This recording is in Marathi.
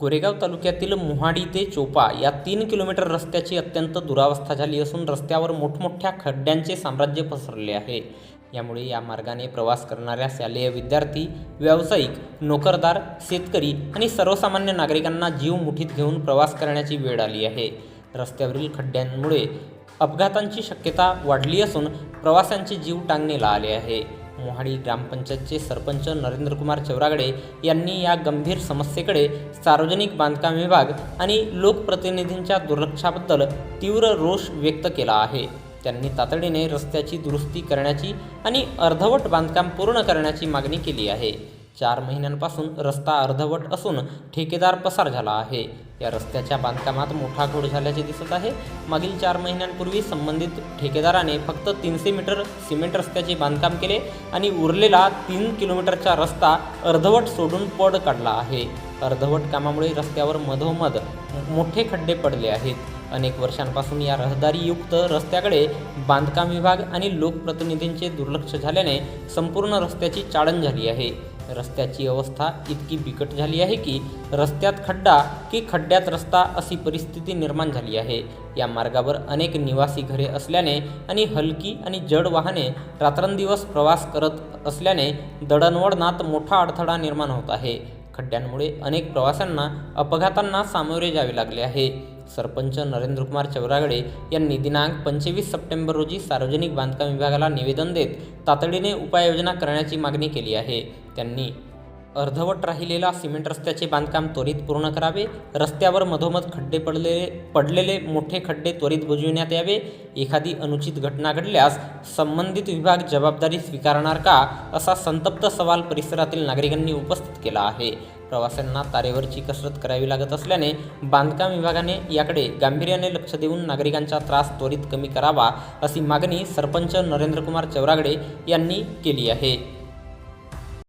गोरेगाव तालुक्यातील मोहाडी ते चोपा या तीन किलोमीटर रस्त्याची अत्यंत दुरावस्था झाली असून रस्त्यावर मोठमोठ्या खड्ड्यांचे साम्राज्य पसरले आहे. यामुळे या मार्गाने प्रवास करणाऱ्या शालेय विद्यार्थी व्यावसायिक नोकरदार शेतकरी आणि सर्वसामान्य नागरिकांना जीव मुठीत घेऊन प्रवास करण्याची वेळ आली आहे. रस्त्यावरील खड्ड्यांमुळे अपघातांची शक्यता वाढली असून प्रवाशांचे जीव टांगणीला आले आहे. मोहाडी ग्रामपंचायतचे सरपंच नरेंद्रकुमार चौरागडे यांनी या गंभीर समस्येकडे सार्वजनिक बांधकाम विभाग आणि लोकप्रतिनिधींच्या दुर्लक्षाबद्दल तीव्र रोष व्यक्त केला आहे. त्यांनी तातडीने रस्त्याची दुरुस्ती करण्याची आणि अर्धवट बांधकाम पूर्ण करण्याची मागणी केली आहे. चार महिन्यांपासून रस्ता अर्धवट असून ठेकेदार पसार झाला आहे. या रस्त्याच्या बांधकामात मोठा घोड झाल्याचे दिसत आहे. मागील चार महिन्यांपूर्वी संबंधित ठेकेदाराने फक्त तीनशे मीटर सिमेंट रस्त्याचे बांधकाम केले आणि उरलेला तीन किलोमीटरचा रस्ता अर्धवट सोडून पड काढला आहे. अर्धवट कामामुळे रस्त्यावर मधोमध मोठे खड्डे पडले आहेत. अनेक वर्षांपासून या रहदारीयुक्त रस्त्याकडे बांधकाम विभाग आणि लोकप्रतिनिधींचे दुर्लक्ष झाल्याने संपूर्ण रस्त्याची चाळण झाली आहे. रस्त्याची अवस्था इतकी बिकट झाली आहे की रस्त्यात खड्डा की खड्ड्यात रस्ता अशी परिस्थिती निर्माण झाली आहे. या मार्गावर अनेक निवासी घरे असल्याने आणि हलकी आणि जड वाहने रात्रंदिवस प्रवास करत असल्याने दळणवळणात मोठा अडथळा निर्माण होत आहे. खड्ड्यांमुळे अनेक प्रवाशांना अपघातांना सामोरे जावे लागले आहे. सरपंच नरेंद्रकुमार चौरागडे यांनी दिनांक पंचवीस सप्टेंबर रोजी सार्वजनिक बांधकाम विभागाला निवेदन देत तातडीने उपाययोजना करण्याची मागणी केली आहे. त्यांनी अर्धवट राहिलेला सिमेंट रस्त्याचे बांधकाम त्वरित पूर्ण करावे रस्त्यावर मधोमध खड्डे पडलेले पडलेले मोठे खड्डे त्वरित बुजविण्यात यावे एखादी अनुचित घटना घडल्यास संबंधित विभाग जबाबदारी स्वीकारणार का असा संतप्त सवाल परिसरातील नागरिकांनी उपस्थित केला आहे. प्रवाशांना तारेवरची कसरत करावी लागत असल्याने बांधकाम विभागाने याकडे गांभीर्याने लक्ष देऊन नागरिकांचा त्रास त्वरित कमी करावा अशी मागणी सरपंच नरेंद्रकुमार चौरागडे यांनी केली आहे.